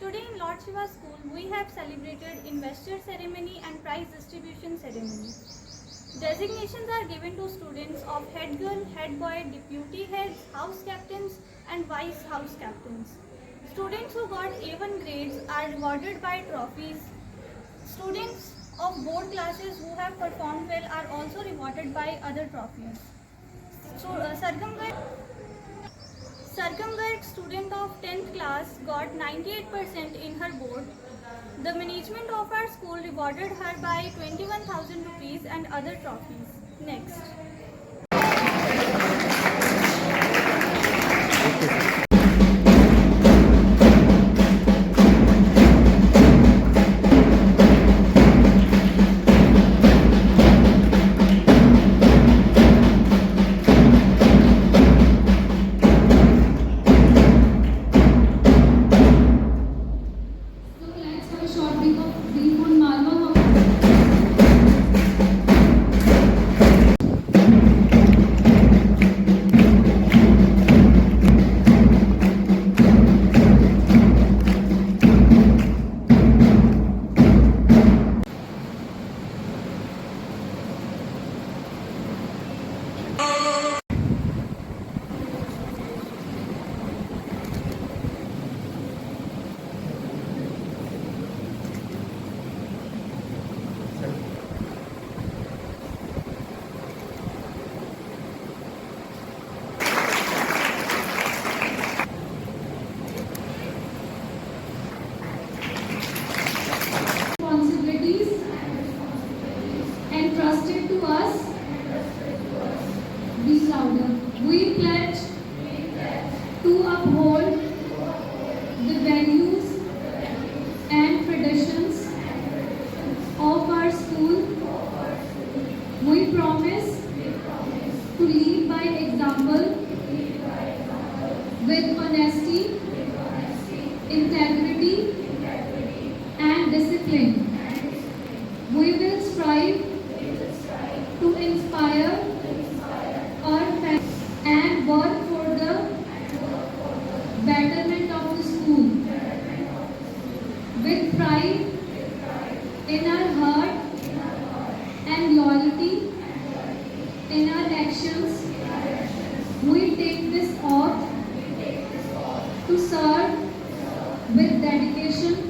Today in Lord Shiva School, we have celebrated investor ceremony and prize distribution ceremony. Designations are given to students of head girl, head boy, deputy heads, house captains and vice house captains. Students who got A1 grades are rewarded by trophies. Students of board classes who have performed well are also rewarded by other trophies. So, uh, Sargamgarh Sarkamgarh student of 10th class got 98% in her board. The management of our school rewarded her by 21,000 rupees and other trophies. Next. Strive to inspire our and work for the betterment of the school. With pride in our heart and loyalty in our actions, we take this oath to serve with dedication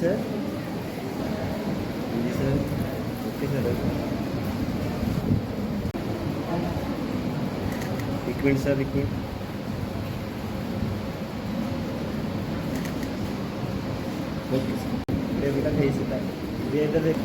sir हाँ जी sir हाँ जी sir okay sir एक minute sir एक minute okay sir ये बेटा भेज देता है ये इधर देख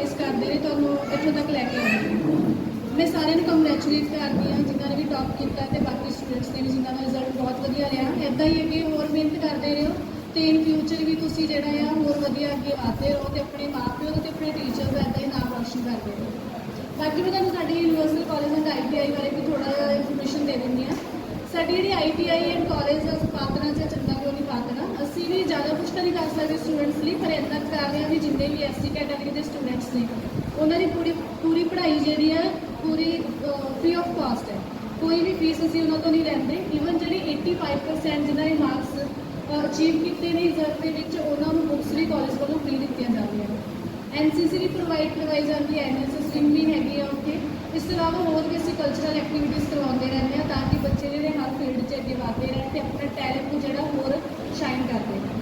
ਸੈਕਰੀਫਾਈਸ ਕਰਦੇ ਨੇ, ਤੁਹਾਨੂੰ ਇੱਥੋਂ ਤੱਕ ਲੈ ਕੇ ਆਉਂਦੇ ਨੇ। ਮੈਂ ਸਾਰਿਆਂ ਨੂੰ ਕੰਗ੍ਰੈਚੁਲੇਟ ਕਰਦੀ ਹਾਂ, ਜਿਨ੍ਹਾਂ ਨੇ ਵੀ ਟੌਪ ਕੀਤਾ ਤੇ ਬਾਕੀ ਸਟੂਡੈਂਟਸ ਨੇ ਵੀ ਜਿਨ੍ਹਾਂ ਦਾ ਰਿਜ਼ਲਟ ਬਹੁਤ ਵਧੀਆ ਰਿਹਾ। ਇੱਦਾਂ ਹੀ ਅੱਗੇ ਹੋਰ ਮਿਹਨਤ ਕਰਦੇ ਰਹੋ ਤੇ ਇਨ ਫਿਊਚਰ ਵੀ ਤੁਸੀਂ ਜਿਹੜਾ ਆ, ਹੋਰ ਵਧੀਆ ਅੱਗੇ ਆਤੇ ਰਹੋ ਤੇ ਆਪਣੇ ਮਾਪਿਓ ਤੇ ਆਪਣੇ ਟੀਚਰਸ ਦਾ ਇੱਦਾਂ ਹੀ ਨਾਮ ਰੋਸ਼ਨ ਕਰਦੇ ਰਹੋ। ਬਾਕੀ ਮੈਂ ਤੁਹਾਨੂੰ ਸਾਡੇ ਯੂਨੀਵਰਸਲ ਕਾਲਜ ਐਂਡ ਆਈਟੀਆਈ ਬਾਰੇ ਵੀ ਥੋੜਾ ਜਿਹਾ ਇਨਫੋਰਮੇਸ਼ਨ ਦੇ ਦਿੰਦੀ ਹਾਂ। ਸਾਡੀ ਜਿਹੜੀ ਆਈਟੀਆਈ ਐਂਡ ਕਾਲਜ ਹੈ ਪਾਤਨਾ ਜਾਂ ਚੰਗਾ ਅਸੀਂ ਵੀ ਜ਼ਿਆਦਾ ਕੁਝ ਤਾਂ ਨਹੀਂ ਕਰ ਸਕਦੇ ਸਟੂਡੈਂਟਸ ਲਈ, ਪਰ ਇੰਨਾ ਕੁ ਕਰ ਰਹੇ ਹਾਂ ਵੀ ਜਿੰਨੇ ਵੀ ਐਸਸੀ ਕੈਟਾਗਰੀ ਦੇ ਸਟੂਡੈਂਟਸ ਨੇ, ਉਹਨਾਂ ਦੀ ਪੂਰੀ ਪੂਰੀ ਪੜ੍ਹਾਈ ਜਿਹੜੀ ਹੈ ਪੂਰੀ ਫ੍ਰੀ ਆਫ ਕਾਸਟ ਹੈ। ਕੋਈ ਵੀ ਫੀਸ ਅਸੀਂ ਉਹਨਾਂ ਤੋਂ ਨਹੀਂ ਲੈਂਦੇ ਈਵਨ ਜਿਹੜੇ 85% ਜਿਨ੍ਹਾਂ ਨੇ ਮਾਰਕਸ ਅਚੀਵ ਕੀਤੇ ਨੇ ਰਿਜ਼ਲਟ ਦੇ ਵਿੱਚ, ਉਹਨਾਂ ਨੂੰ ਬੁੱਕਸ ਵੀ ਕਾਲਜ ਵੱਲੋਂ ਫ੍ਰੀ ਦਿੱਤੀਆਂ ਜਾਂਦੀਆਂ ਐਨਸੀਸੀ ਵੀ ਪ੍ਰੋਵਾਈਡ ਕਰਵਾਈ ਜਾਂਦੀ ਹੈ ਐਨਐਸਐਸ ਵਿੰਗ ਵੀ ਹੈਗੀ ਆ ਉੱਥੇ। ਇਸ ਤੋਂ ਇਲਾਵਾ ਹੋਰ ਵੀ ਅਸੀਂ ਕਲਚਰਲ ਐਕਟੀਵਿਟੀਜ਼ ਕਰਵਾਉਂਦੇ ਰਹਿੰਦੇ ਹਾਂ, ਤਾਂ ਕਿ ਬੱਚੇ ਜਿਹੜੇ ਹਰ ਫੀਲਡ 'ਚ ਅੱਗੇ ਵਧਦੇ ਰਹਿਣ ਤੇ ਆਪਣੇ ਟੈਲੈਂਟ ਨੂੰ ਜਿਹੜਾ ਹੋਰ ਸ਼ਾਈਨ ਕਰਦੇ ਰਹਿਣ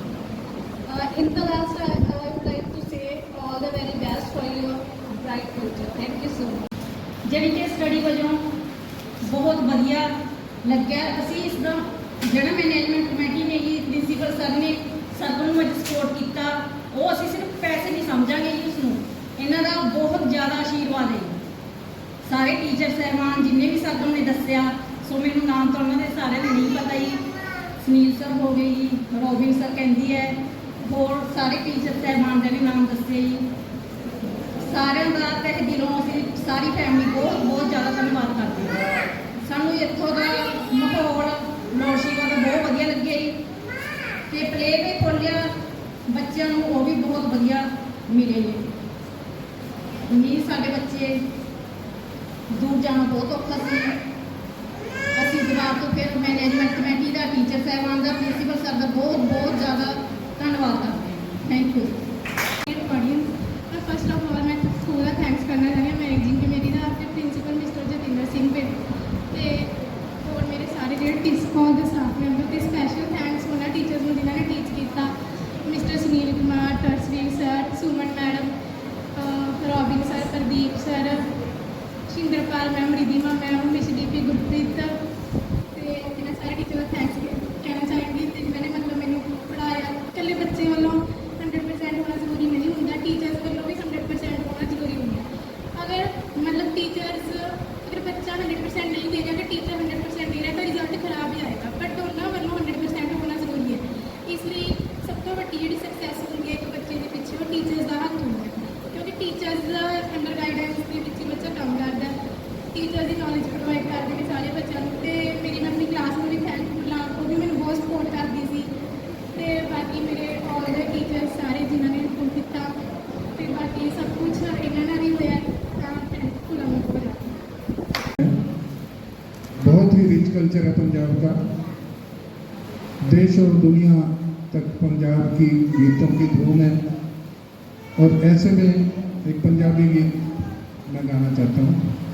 Uh, in the last, I, I would like to say all the very best for your bright future. Thank you so much. ਜਿਹੜੀ ਕਿ ਸਟੱਡੀ ਵਜੋਂ ਬਹੁਤ ਵਧੀਆ ਲੱਗਿਆ। ਅਸੀਂ ਇਸ ਦਾ ਜਿਹੜਾ ਮੈਨੇਜਮੈਂਟ ਕਮੇਟੀ ਨੇ ਜੀ ਪ੍ਰਿੰਸੀਪਲ ਸਰ ਨੇ ਸਰ ਨੂੰ ਅੱਜ ਸਪੋਰਟ ਕੀਤਾ। ਉਹ ਅਸੀਂ ਸਿਰਫ ਪੈਸੇ ਨਹੀਂ ਸਮਝਾਂਗੇ ਜੀ ਉਸ ਨੂੰ ਇਹਨਾਂ ਦਾ ਬਹੁਤ ਜ਼ਿਆਦਾ ਆਸ਼ੀਰਵਾਦ ਹੈ ਸਾਰੇ ਟੀਚਰ ਸਹਿਬਾਨ ਜਿੰਨੇ ਵੀ ਸਾਧੂ ਨੇ ਦੱਸਿਆ ਸੋ ਮੈਨੂੰ ਨਾਮ ਤਾਂ ਉਹਨਾਂ ਦੇ ਸਾਰਿਆਂ ਦੇ ਨਹੀਂ ਪਤਾ ਜੀ। ਸੁਨੀਲ ਸਰ ਹੋ ਗਏ ਜੀ ਰੋਬਿਨ ਸਰ ਕਹਿੰਦੀ ਹੈ ਹੋਰ ਸਾਰੇ ਟੀਚਰ ਸਹਿਬਾਨ ਦੇ ਵੀ ਨਾਮ ਦੱਸੇ ਜੀ। ਸਾਰਿਆਂ ਦਾ ਤਹਿ ਦਿਲੋਂ ਅਸੀਂ ਸਾਰੀ ਫੈਮਿਲੀ ਬਹੁਤ ਬਹੁਤ ਜ਼ਿਆਦਾ ਧੰਨਵਾਦ ਕਰਦੇ ਹਾਂ। ਸਾਨੂੰ ਇੱਥੋਂ ਦਾ ਮਾਹੌਲ ਨੌਸ਼ੀਵਾ ਦਾ ਬਹੁਤ ਵਧੀਆ ਲੱਗਿਆ ਜੀ। ਤੇ ਪਲੇ ਵੀ ਖੋਲਿਆ ਬੱਚਿਆਂ ਨੂੰ ਉਹ ਵੀ ਬਹੁਤ ਵਧੀਆ ਮਿਲੇ ਜੀ। कल्चर है पंजाब का। देश और दुनिया तक पंजाब की गीतों की धूम है। और ऐसे में एक पंजाबी गीत मैं गाना चाहता हूँ।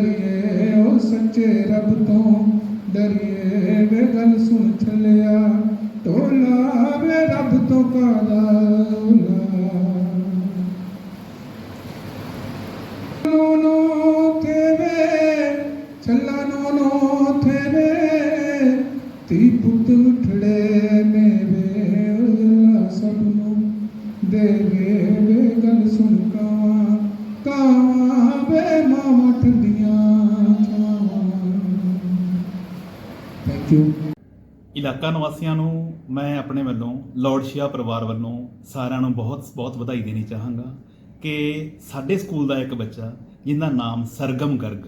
दरिए ओ सच्चे रब तो दरिए वे गल सुन चलिया टोला वे रब तो काला ती पुत उठड़े ਇਲਾਕਾ ਨਿਵਾਸੀਆਂ ਨੂੰ ਮੈਂ ਆਪਣੇ ਵੱਲੋਂ ਲਾਰਡ ਪਰਿਵਾਰ ਵੱਲੋਂ ਸਾਰਿਆਂ ਨੂੰ ਬਹੁਤ ਬਹੁਤ ਵਧਾਈ ਦੇਣੀ ਚਾਹਾਂਗਾ ਕਿ ਸਾਡੇ ਸਕੂਲ ਦਾ ਇੱਕ ਬੱਚਾ ਜਿਹਦਾ ਨਾਮ ਸਰਗਮ ਗਰਗ,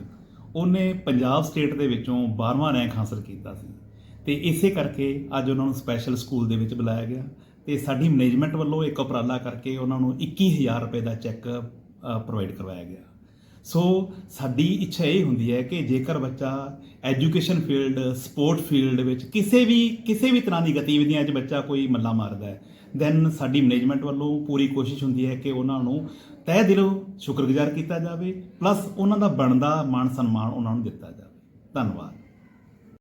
ਉਹਨੇ ਪੰਜਾਬ ਸਟੇਟ ਦੇ ਵਿੱਚੋਂ 12ਵਾਂ ਰੈਂਕ ਹਾਸਲ ਕੀਤਾ ਸੀ। ਤੇ ਇਸੇ ਕਰਕੇ ਅੱਜ ਉਹਨਾਂ ਨੂੰ ਸਪੈਸ਼ਲ ਸਕੂਲ ਦੇ ਵਿੱਚ ਬੁਲਾਇਆ ਗਿਆ। ਤੇ ਸਾਡੀ ਮੈਨੇਜਮੈਂਟ ਵੱਲੋਂ ਇੱਕ ਉਪਰਾਲਾ ਕਰਕੇ ਉਹਨਾਂ ਨੂੰ 21000 ਰੁਪਏ ਦਾ ਚੈੱਕ ਪ੍ਰੋਵਾਈਡ ਕਰਵਾਇਆ ਗਿਆ। ਸੋ ਸਾਡੀ ਇੱਛਾ ਇਹ ਹੁੰਦੀ ਹੈ ਕਿ ਜੇਕਰ ਬੱਚਾ ਐਜੂਕੇਸ਼ਨ ਫੀਲਡ, ਸਪੋਰਟ ਫੀਲਡ ਵਿੱਚ ਕਿਸੇ ਵੀ ਕਿਸੇ ਵੀ ਤਰ੍ਹਾਂ ਦੀ ਗਤੀਵਿਧੀਆਂ 'ਚ ਬੱਚਾ ਕੋਈ ਮੱਲਾ ਮਾਰਦਾ ਹੈ ਦੈਨ ਸਾਡੀ ਮੈਨੇਜਮੈਂਟ ਵੱਲੋਂ ਪੂਰੀ ਕੋਸ਼ਿਸ਼ ਹੁੰਦੀ ਹੈ ਕਿ ਉਹਨਾਂ ਨੂੰ ਤਹਿ ਦਿਲੋਂ ਸ਼ੁਕਰਗੁਜ਼ਾਰ ਕੀਤਾ ਜਾਵੇ ਪਲੱਸ ਉਹਨਾਂ ਦਾ ਬਣਦਾ ਮਾਣ ਸਨਮਾਨ ਉਹਨਾਂ ਨੂੰ ਦਿੱਤਾ ਜਾਵੇ। ਧੰਨਵਾਦ।